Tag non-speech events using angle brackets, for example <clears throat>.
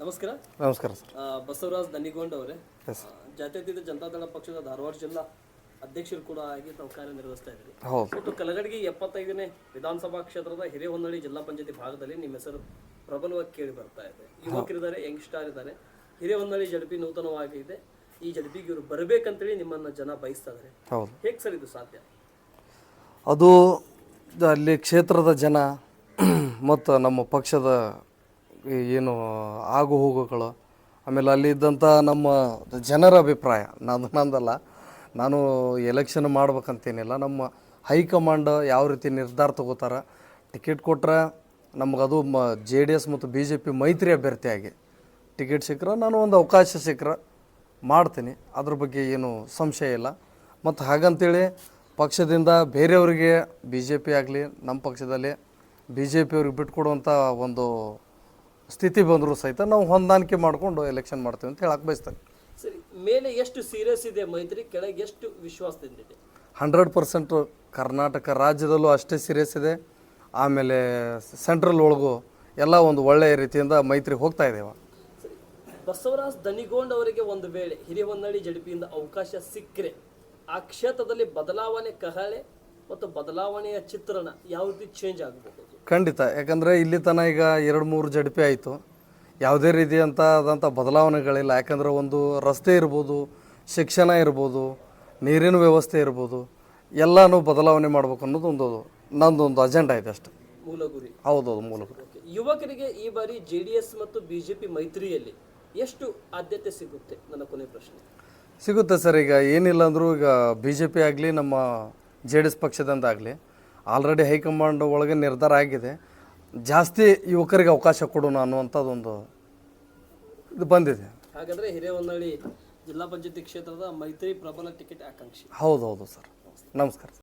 ನಮಸ್ಕಾರ. ನಮಸ್ಕಾರ ಸರ್. ಬಸವರಾಜ್ ದನಿಗೊಂಡ್ ಅವರೇ. ಜಾತ್ಯತೀತ ಜನತಾದಳ ಪಕ್ಷದ ಧಾರವಾಡ ಜಿಲ್ಲಾ ಅಧ್ಯಕ್ಷರು ಕೂಡ ಆಗಿ ತಾವು ಕಾರ್ಯನಿರ್ವಹಿಸ್ತಾ ಇದ್ರಿ. ಹೌದು. ಕಲಗಡಿಗೆ ಎಪ್ಪತ್ತೈದನೇ ವಿಧಾನಸಭಾ ಕ್ಷೇತ್ರದ ಹಿರೇಹೊನ್ನಳ್ಳಿ ಜಿಲ್ಲಾ ಪಂಚಾಯತಿ ಭಾಗದಲ್ಲಿ ನಿಮ್ಮ ಹೆಸರು ಪ್ರಬಲವಾಗಿ ಕೇಳಿ ಬರ್ತಾ ಇದೆ. ಯುವಕರಿದ್ದಾರೆ ಯಂಗ್ಸ್ಟಾರ್ ಇದ್ದಾರೆ. ಹಿರೇಹೊನ್ನಳ್ಳಿ ಜಡಪಿ ನೂತನವಾಗಿದೆ ಈ ಜಡಪಿಗೆ ಇವರು ಬರಬೇಕಂತೇಳಿ ನಿಮ್ಮನ್ನ ಜನ ಬಯಸ್ತಾ ಇದ್ದಾರೆ ಹೌದು. ಹೇಗೆ ಸರ್ ಇದು ಸಾಧ್ಯ? ಅದು ಅಲ್ಲಿ ಕ್ಷೇತ್ರದ ಜನ <clears throat> ಮತ್ತು ನಮ್ಮ ಪಕ್ಷದ ಏನು ಆಗು ಹೋಗುಗಳು, ಆಮೇಲೆ ಅಲ್ಲಿ ಇದ್ದಂಥ ನಮ್ಮ ಜನರ ಅಭಿಪ್ರಾಯ, ನಾನು ನಂದಲ್ಲ. ನಾನು ಎಲೆಕ್ಷನ್ ಮಾಡ್ಬೇಕಂತೇನಿಲ್ಲ. ನಮ್ಮ ಹೈಕಮಾಂಡ್ ಯಾವ ರೀತಿ ನಿರ್ಧಾರ ತಗೋತಾರೆ, ಟಿಕೆಟ್ ಕೊಟ್ಟರೆ ನಮಗದು ಮ, ಜೆ ಡಿ ಎಸ್ ಮತ್ತು ಬಿ ಜೆ ಪಿ ಮೈತ್ರಿ ಅಭ್ಯರ್ಥಿಯಾಗಿ ಟಿಕೆಟ್ ಸಿಕ್ಕರೆ ನಾನು ಒಂದು ಅವಕಾಶ ಸಿಕ್ಕರೆ ಮಾಡ್ತೀನಿ. ಅದ್ರ ಬಗ್ಗೆ ಏನು ಸಂಶಯ ಇಲ್ಲ. ಮತ್ತು ಹಾಗಂತೇಳಿ ಪಕ್ಷದಿಂದ ಬೇರೆಯವರಿಗೆ ಬಿ ಜೆ ಪಿ ಆಗಲಿ, ನಮ್ಮ ಪಕ್ಷದಲ್ಲಿ ಬಿ ಜೆ ಪಿಯವ್ರಿಗೆ ಬಿಟ್ಕೊಡುವಂಥ ಒಂದು ಸ್ಥಿತಿ ಬಂದರೂ ಸಹಿತ ನಾವು ಹೊಂದಾಣಿಕೆ ಮಾಡಿಕೊಂಡು ಎಲೆಕ್ಷನ್ ಮಾಡ್ತೀವಿ ಅಂತ ಹೇಳಕ್ಕೆ ಬಯಸ್ತಾರೆ. ಸರಿ ಮೇಲೆ ಎಷ್ಟು ಸೀರಿಯಸ್ ಇದೆ ಮೈತ್ರಿ ಕೆಳಗೆ ಎಷ್ಟು ವಿಶ್ವಾಸದಿಂದ ಇದೆ? ಹಂಡ್ರೆಡ್ ಪರ್ಸೆಂಟ್ ಕರ್ನಾಟಕ ರಾಜ್ಯದಲ್ಲೂ ಅಷ್ಟೇ ಸೀರಿಯಸ್ ಇದೆ. ಆಮೇಲೆ ಸೆಂಟ್ರಲ್ ಒಳಗೂ ಎಲ್ಲ ಒಂದು ಒಳ್ಳೆಯ ರೀತಿಯಿಂದ ಮೈತ್ರಿ ಹೋಗ್ತಾ ಇದ್ದೇವೆ ಸರಿ ಬಸವರಾಜ್ ದನಿಗೋಂಡ್ ಅವರಿಗೆ ಒಂದು ವೇಳೆ ಹಿರೇಹೊನ್ನಳ್ಳಿ ಜಡಪಿಯಿಂದ ಅವಕಾಶ ಸಿಕ್ಕರೆ ಆ ಕ್ಷೇತ್ರದಲ್ಲಿ ಬದಲಾವಣೆ ಕಹಳೆ ಮತ್ತು ಬದಲಾವಣೆಯ ಚಿತ್ರಣ ಯಾವ ರೀತಿ ಚೇಂಜ್ ಆಗಬಹುದು ಖಂಡಿತ. ಯಾಕಂದರೆ ಇಲ್ಲಿ ತನಕ ಈಗ ಎರಡು ಮೂರು ಜಡಪಿ ಆಯಿತು. ಯಾವುದೇ ರೀತಿಯಂಥ ಆದಂಥ ಬದಲಾವಣೆಗಳಿಲ್ಲ. ಯಾಕಂದರೆ ಒಂದು ರಸ್ತೆ ಇರ್ಬೋದು ಶಿಕ್ಷಣ ಇರ್ಬೋದು ನೀರಿನ ವ್ಯವಸ್ಥೆ ಇರ್ಬೋದು ಎಲ್ಲನೂ ಬದಲಾವಣೆ ಮಾಡಬೇಕು ಅನ್ನೋದು ಒಂದು ನಂದೊಂದು ಅಜೆಂಡಾ ಇದೆ ಅಷ್ಟೆ. ಮೂಲ ಗುರಿ ಹೌದೌದು ಮೂಲ ಗುರಿ ಯುವಕರಿಗೆ ಈ ಬಾರಿ ಜೆ ಡಿ ಎಸ್ ಮತ್ತು ಬಿ ಜೆ ಪಿ ಮೈತ್ರಿಯಲ್ಲಿ ಎಷ್ಟು ಆದ್ಯತೆ ಸಿಗುತ್ತೆ? ನನ್ನ ಕೊನೆ ಪ್ರಶ್ನೆ. ಸಿಗುತ್ತೆ ಸರ್. ಈಗ ಏನಿಲ್ಲ ಅಂದರೂ ಈಗ ಬಿ ಜೆ ಪಿ ಆಗಲಿ ನಮ್ಮ ಜೆ ಡಿ ಎಸ್ ಪಕ್ಷದಂದಾಗಲಿ ಆಲ್ರೆಡಿ ಹೈಕಮಾಂಡ್ ಒಳಗೆ ನಿರ್ಧಾರ ಆಗಿದೆ. ಜಾಸ್ತಿ ಯುವಕರಿಗೆ ಅವಕಾಶ ಕೊಡೋಣ ಅನ್ನುವಂಥದ್ದೊಂದು ಇದು ಬಂದಿದೆ. ಹಾಗಾದ್ರೆ ಹಿರೇಹೊನ್ನಳ್ಳಿ ಜಿಲ್ಲಾ ಪಂಚಾಯತಿ ಕ್ಷೇತ್ರದ ಮೈತ್ರಿ ಪ್ರಬಲ ಟಿಕೆಟ್ ಆಕಾಂಕ್ಷಿ. ಹೌದು ಹೌದು ಸರ್. ನಮಸ್ಕಾರ